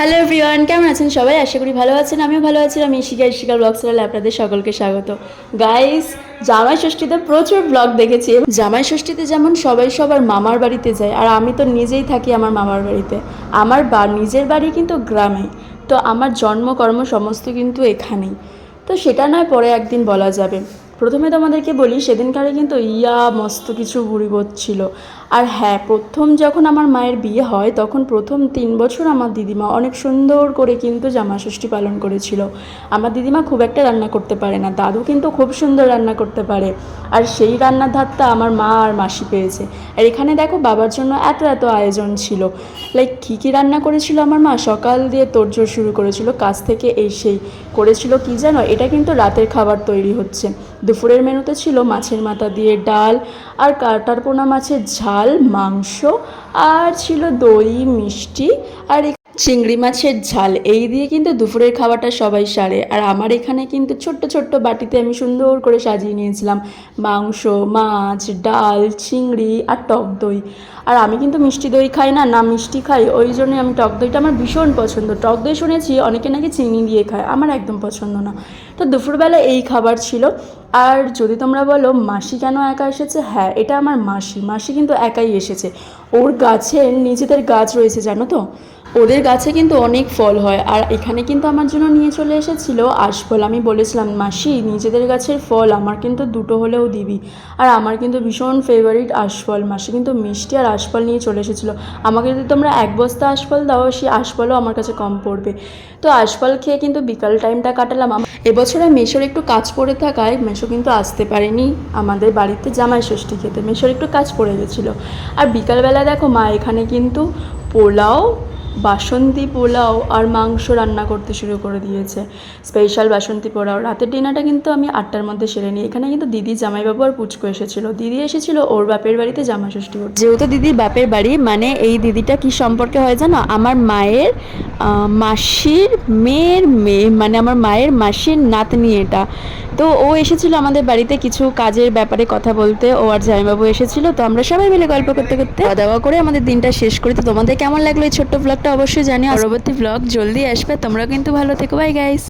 Hello everyone কেমন আছেন সবাই? আশা করি ভালো আছেন, আমিও ভালো আছি। আমি ইশিকা ইশিকা ব্লগ চ্যানেলে আপনাদের সকলকে স্বাগত। গাইস জামাই ষষ্ঠীতে প্রচুর ব্লগ দেখেছি। জামাই ষষ্ঠীতে যেমন সবাই সবার মামার বাড়িতে যায়, আর আমি তো নিজেই থাকি আমার মামার বাড়িতে। আমার বা, নিজের বাড়ি কিন্তু গ্রামে, তো আমার জন্মকর্ম সমস্ত কিন্তু এখানেই। তো সেটা নয়, পরে একদিন বলা যাবে। প্রথমে তোমাদেরকে বলি, সেদিনকারে কিন্তু ইয়া, মস্ত কিছু বুড়িবোধ ছিল আর হ্যাঁ প্রথম যখন আমার মায়ের বিয়ে হয়, তখন প্রথম তিন বছর আমার দিদিমা অনেক সুন্দর করে কিন্তু জামাষষ্ঠী পালন করেছিল। আমার দিদিমা খুব একটা রান্না করতে পারে না, দাদু কিন্তু খুব সুন্দর রান্না করতে পারে। আর সেই রান্নার ধারটা আমার মা আর মাসি পেয়েছে। আর এখানে দেখো, বাবার জন্য এত এত আয়োজন ছিল। লাইক কী কী রান্না করেছিল আমার মা? সকাল দিয়ে তোড়জোড় শুরু করেছিল, কাজ থেকে এসেই। করেছিল কি জানো? এটা কিন্তু রাতের খাবার তৈরি হচ্ছে। দুপুরের মেনুতে ছিল মাছের মাথা দিয়ে ডাল আর কাটার পোনা মাছের ঝাল। মাংস আর ছিল দই মিষ্টি আর চিংড়ি মাছের ঝাল, এই দিয়ে কিন্তু দুপুরের খাবারটা সবাই সারে। আর আমার এখানে কিন্তু ছোট্ট ছোট্ট বাটিতে আমি সুন্দর করে সাজিয়ে নিয়েছিলাম মাংস, মাছ, ডাল, চিংড়ি আর টক দই। আর আমি কিন্তু মিষ্টি দই খাই না না মিষ্টি খাই, ওই জন্যই আমি টক দইটা আমার ভীষণ পছন্দ। টক দই শুনেছি অনেকে নাকি চিনি দিয়ে খায়, আমার একদম পছন্দ না। তো দুপুরবেলা এই খাবার ছিল। আর যদি তোমরা বলো, মাসি কেন একা এসেছে? হ্যাঁ এটা আমার মাসি মাসি কিন্তু একাই এসেছে। ওর গাছের নিজেদের গাছ রয়েছে, জানো তো? ওদের গাছে কিন্তু অনেক ফল হয়। আর এখানে কিন্তু আমার জন্য নিয়ে চলে এসেছিল আশফল। আমি বলেছিলাম, মাসি, নিজেদের গাছের ফল, আমার কিন্তু দুটো হলেও দিবি। আর আমার কিন্তু ভীষণ ফেভারিট আশফল। মাসি কিন্তু মিষ্টি আর আশফল নিয়ে চলে এসেছিল। আমাকে যদি তোমরা এক বস্তা আশফল দাও, সেই আশফলও আমার কাছে কম পড়বে। তো আশফল খেয়ে কিন্তু বিকাল টাইমটা কাটালাম। এবছরে মেশোর একটু কাজ পড়ে থাকায় মেশো কিন্তু আসতে পারেনি। আমাদের বাড়িতে জামাই ষষ্ঠী খেতে মেশোর একটু কাজ পড়ে গেছিল। আর বিকালবেলা দেখো মা এখানে কিন্তু পোলাও বাসন্তী পোলাও আর মাংস রান্না করতে শুরু করে দিয়েছে। স্পেশাল বাসন্তী পোলাও। রাতের ডিনারটা কিন্তু আমি আটটার মধ্যে সেরে নিই। এখানে কিন্তু দিদি জামাইবাবু আর পুচকু এসেছিল। দিদি এসেছিল, ওর বাপের বাড়িতে জামা ষষ্ঠী যেহেতু দিদি বাপের বাড়ি মানে এই দিদিটা কি সম্পর্কে হয় জানো? আমার মায়ের মাসির মেয়ের মেয়ে মানে আমার মায়ের মাসির নাতনি এটা। তো ও এসেছিল আমাদের বাড়িতে কিছু কাজের ব্যাপারে কথা বলতে। ও আর জামাইবাবু এসেছিল, তো আমরা সবাই মিলে গল্প করতে করতে খাওয়া দাওয়া করে আমাদের দিনটা শেষ করি। তো তোমাদের কেমন লাগল এই ছোট্ট ব্লগটা অবশ্যই জানি পরবর্তী ব্লগ জলদি আসবে তোমরা কিন্তু ভালো থেকো। Bye guys